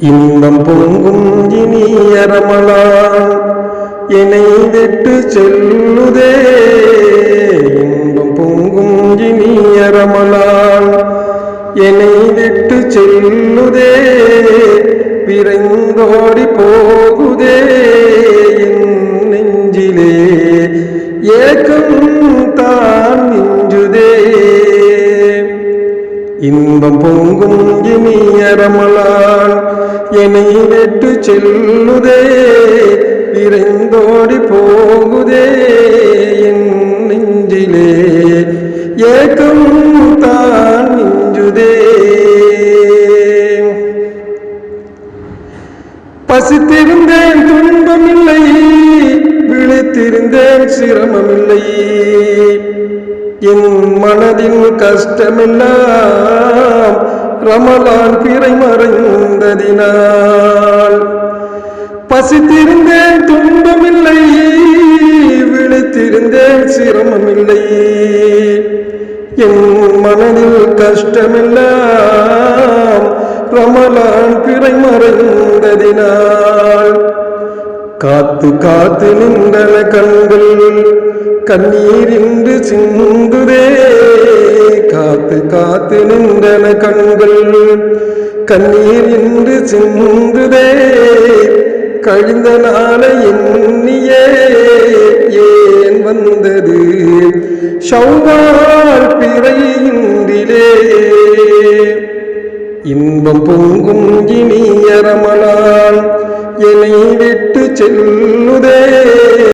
இன்பம் பொங்கும் இனிய ரமலான் இணைந்திட்டு செல்லுதே. இன்பம் பொங்கும் இனிய ரமலான் இணைந்திட்டு செல்லுதே. விரைந்தோடி போகுதே. என் நெஞ்சிலே ஏக்கம் தான் நெஞ்சுதே இன்பம் பொங்கும் இனிய ரமலான் என்னை விட்டு செல்லுதே விரைந்தோடி போகுதே என் நெஞ்சிலே. ஏக்கம் தான் நெஞ்சுதே பசித்திருந்தேன் துன்பமில்லை விழித்திருந்தேன் சிரமமில்லை. என் மனதின் கஷ்டமெல்லாம் ரமலான் பிறை பசித்திருந்தேன் துன்பமில்லை விழித்திருந்தேன் சிரமமில்லை என் மனதில் கஷ்டமெல்லாம் ரமலான் பிறை மறைந்ததினால் காத்து காத்து நின்றன கண்கள் கண்ணீரின்று சிந்துதே காத்து காத்து நின்றன கண்கள் கண்ணீர் இன்று சிந்துதே கழிந்த நாளை எண்ணியே ஏன் வந்தது? ஷவ்வால் பிறையின்றிலே. இன்பம் பொங்கும் இனியரமலான் என்னை விட்டு செல்லுதே.